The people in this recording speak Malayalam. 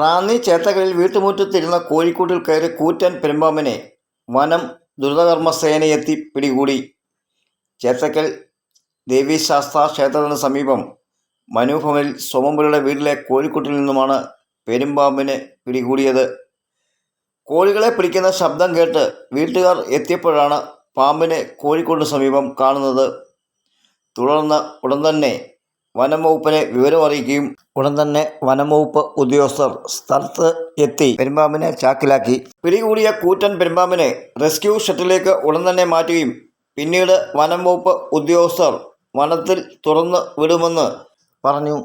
റാന്നി ചേത്തകളിൽ വീട്ടുമുറ്റത്തിരുന്ന കോഴിക്കൂട്ടിൽ കയറി കൂറ്റൻ പെരുമ്പാമ്പിനെ വനം ദ്രുതകർമ്മസേനയെത്തി പിടികൂടി. ചേത്തക്കൽ ദേവീശാസ്ത്ര ക്ഷേത്രത്തിന് സമീപം മനൂഭവനിൽ സോമമ്പുരയുടെ വീട്ടിലെ കോഴിക്കൂട്ടിൽ നിന്നുമാണ് പെരുമ്പാമ്പിനെ പിടികൂടിയത്. കോഴികളെ പിടിക്കുന്ന ശബ്ദം കേട്ട് വീട്ടുകാർ എത്തിയപ്പോഴാണ് പാമ്പിനെ കോഴിക്കൂടിന് സമീപം കാണുന്നത്. തുടർന്ന് ഉടൻ തന്നെ വനം വകുപ്പിനെ വിവരമറിയിക്കുകയും ഉടൻ തന്നെ വനം വകുപ്പ് ഉദ്യോഗസ്ഥർ സ്ഥലത്ത് എത്തി പെരുമ്പാമ്പിനെ ചാക്കിലാക്കി. പിടികൂടിയ കൂറ്റൻ പെരുമ്പാമ്പിനെ റെസ്ക്യൂ ഷട്ടിലേക്ക് ഉടൻ തന്നെ മാറ്റുകയും പിന്നീട് വനം വകുപ്പ് ഉദ്യോഗസ്ഥർ വനത്തിൽ തുറന്ന് വിടുമെന്ന് പറഞ്ഞു.